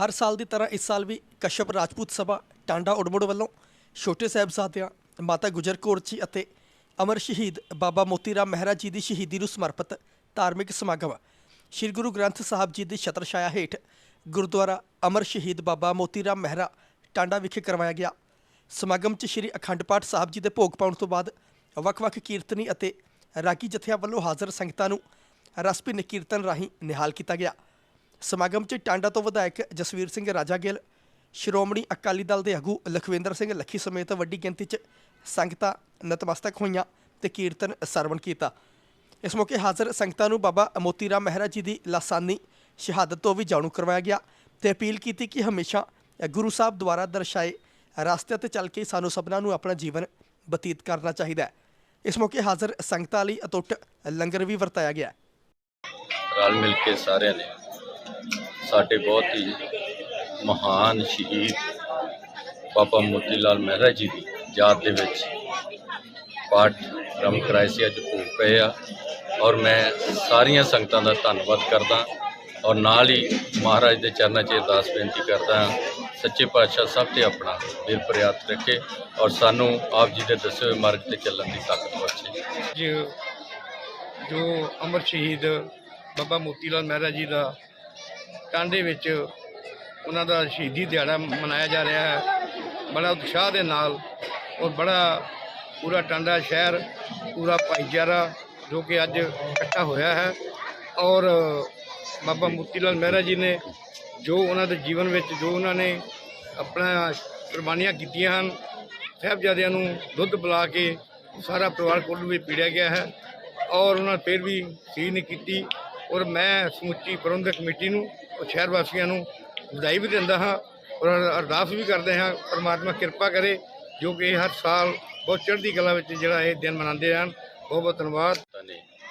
ਹਰ ਸਾਲ ਦੀ ਤਰ੍ਹਾਂ ਇਸ ਸਾਲ ਵੀ ਕਸ਼ਪ ਰਾਜਪੂਤ ਸਭਾ ਟਾਂਡਾ ਉੜਮੁੜ ਵੱਲੋਂ ਛੋਟੇ ਸਾਹਿਬਜ਼ਾਦਿਆਂ, ਮਾਤਾ ਗੁਜਰ ਕੌਰ ਜੀ ਅਤੇ ਅਮਰ ਸ਼ਹੀਦ ਬਾਬਾ ਮੋਤੀ ਰਾਮ ਮਹਿਰਾ ਜੀ ਦੀ ਸ਼ਹੀਦੀ ਨੂੰ ਸਮਰਪਿਤ ਧਾਰਮਿਕ ਸਮਾਗਮ। ਸ੍ਰੀ ਗੁਰੂ ਗ੍ਰੰਥ ਸਾਹਿਬ ਜੀ ਦੀ ਛਤਰ ਛਾਇਆ ਹੇਠ ਗੁਰਦੁਆਰਾ ਅਮਰ ਸ਼ਹੀਦ ਬਾਬਾ ਮੋਤੀ ਰਾਮ ਮਹਿਰਾ ਟਾਂਡਾ ਵਿਖੇ ਕਰਵਾਇਆ ਗਿਆ। ਸਮਾਗਮ 'ਚ ਸ੍ਰੀ ਅਖੰਡ ਪਾਠ ਸਾਹਿਬ ਜੀ ਦੇ ਭੋਗ ਪਾਉਣ ਤੋਂ ਬਾਅਦ ਵੱਖ-ਵੱਖ ਕੀਰਤਨੀ ਅਤੇ ਰਾਗੀ ਜਥਿਆਂ ਵੱਲੋਂ ਹਾਜ਼ਰ ਸੰਗਤਾਂ ਨੂੰ ਰਸਪੀ ਕੀਰਤਨ ਰਾਹੀਂ ਨਿਹਾਲ ਕੀਤਾ ਗਿਆ। ਸਮਾਗਮ 'ਚ ਟਾਂਡਾ ਤੋਂ ਵਿਧਾਇਕ ਜਸਵੀਰ ਸਿੰਘ ਰਾਜਾ ਗਿੱਲ, ਸ਼੍ਰੋਮਣੀ ਅਕਾਲੀ ਦਲ ਦੇ ਆਗੂ ਲਖਵਿੰਦਰ ਸਿੰਘ ਲੱਖੀ ਸਮੇਤ ਵੱਡੀ ਗਿਣਤੀ 'ਚ ਸੰਗਤਾਂ ਨਤਮਸਤਕ ਹੋਈਆਂ ਤੇ ਕੀਰਤਨ ਸਰਵਣ ਕੀਤਾ। ਇਸ ਮੌਕੇ ਹਾਜ਼ਰ ਸੰਗਤਾਂ ਨੂੰ ਬਾਬਾ ਮੋਤੀ ਰਾਮ ਮਹਿਰਾ ਜੀ ਦੀ ਲਾਸਾਨੀ ਸ਼ਹਾਦਤ ਤੋਂ ਵੀ ਜਾਣੂ ਕਰਵਾਇਆ ਗਿਆ ਤੇ ਅਪੀਲ ਕੀਤੀ ਕਿ ਹਮੇਸ਼ਾ ਗੁਰੂ ਸਾਹਿਬ ਦੁਆਰਾ ਦਰਸਾਏ ਰਸਤੇ ਤੇ ਚੱਲ ਕੇ ਸਾਨੂੰ ਸਭਨਾਂ ਨੂੰ ਆਪਣਾ ਜੀਵਨ ਬਤੀਤ ਕਰਨਾ ਚਾਹੀਦਾ ਹੈ। ਇਸ ਮੌਕੇ ਹਾਜ਼ਰ ਸੰਗਤਾਂ ਲਈ ਅਟੁੱਟ ਲੰਗਰ ਵੀ ਵਰਤਾਇਆ ਗਿਆ। ਰਲ ਮਿਲ ਕੇ ਸਾਰਿਆਂ ਨੇ ਸਾਡੇ ਬਹੁਤ ਹੀ ਮਹਾਨ ਸ਼ਹੀਦ ਬਾਬਾ ਮੋਤੀ ਲਾਲ ਮਹਿਰਾ ਜੀ ਦੀ ਯਾਦ ਦੇ ਵਿੱਚ ਪਾਠ ਰਮ ਕਰਾਏ ਸੀ, ਅੱਜ ਭੋਗ ਪਏ ਆ। ਔਰ ਮੈਂ ਸਾਰੀਆਂ ਸੰਗਤਾਂ ਦਾ ਧੰਨਵਾਦ ਕਰਦਾ ਔਰ ਨਾਲ ਹੀ ਮਹਾਰਾਜ ਦੇ ਚਰਨਾਂ 'ਚ ਅਰਦਾਸ ਬੇਨਤੀ ਕਰਦਾ ਹਾਂ, ਸੱਚੇ ਪਾਤਸ਼ਾਹ ਸਭ ਤੇ ਆਪਣਾ ਦਿਲ ਪ੍ਰਿਆਤ ਰੱਖੇ ਔਰ ਸਾਨੂੰ ਆਪ ਜੀ ਦੇ ਦੱਸੇ ਹੋਏ ਮਾਰਗ ਤੇ ਚੱਲਣ ਦੀ ਤਾਕਤ ਬਖਸ਼ੇ। ਅੱਜ ਜੋ ਅਮਰ ਸ਼ਹੀਦ ਬਾਬਾ ਮੋਤੀ ਲਾਲ ਮਹਿਰਾ ਜੀ ਦਾ ਟਾਂਡੇ ਵਿੱਚ ਉਹਨਾਂ ਦਾ ਸ਼ਹੀਦੀ ਦਿਹਾੜਾ ਮਨਾਇਆ ਜਾ ਰਿਹਾ ਹੈ। ਬੜਾ ਉਤਸ਼ਾਹ ਦੇ ਨਾਲ ਔਰ ਬੜਾ ਪੂਰਾ ਟਾਂਡਾ ਸ਼ਹਿਰ, ਪੂਰਾ ਭਾਈਚਾਰਾ ਜੋ ਕਿ ਅੱਜ ਇਕੱਠਾ ਹੋਇਆ ਹੈ। ਔਰ ਬਾਬਾ ਮੋਤੀ ਲਾਲ ਮਹਿਰਾ ਜੀ ਨੇ ਜੋ ਉਹਨਾਂ ਦੇ ਜੀਵਨ ਵਿੱਚ ਜੋ ਉਹਨਾਂ ਨੇ ਆਪਣਾ ਕੁਰਬਾਨੀਆਂ ਕੀਤੀਆਂ ਹਨ, ਸਾਹਿਬਜ਼ਾਦਿਆਂ ਨੂੰ ਦੁੱਧ ਪਿਲਾ ਕੇ ਸਾਰਾ ਪਰਿਵਾਰ ਕੋਲ ਵੀ ਪੀੜਿਆ ਗਿਆ ਹੈ। ਔਰ ਉਹਨਾਂ ਫਿਰ ਵੀ ਸੀ ਨਹੀਂ ਕੀਤੀ ਔਰ ਮੈਂ ਸਮੁੱਚੀ ਪ੍ਰਬੰਧਕ ਕਮੇਟੀ ਨੂੰ ਔਰ ਸ਼ਹਿਰ ਵਾਸੀਆਂ ਨੂੰ ਵਧਾਈ ਵੀ ਦਿੰਦਾ ਹਾਂ ਔਰ ਅਰਦਾਸ ਵੀ ਕਰਦੇ ਹਾਂ, ਪਰਮਾਤਮਾ ਕਿਰਪਾ ਕਰੇ, ਜੋ ਕਿ ਇਹ ਹਰ ਸਾਲ ਬਹੁਤ ਚੜ੍ਹਦੀ ਕਲਾ ਵਿੱਚ ਜਿਹੜਾ ਇਹ ਦਿਨ ਮਨਾਉਂਦੇ ਹਨ ਬਹੁਤ ਬਹੁਤ ਧੰਨਵਾਦ। ਨੇ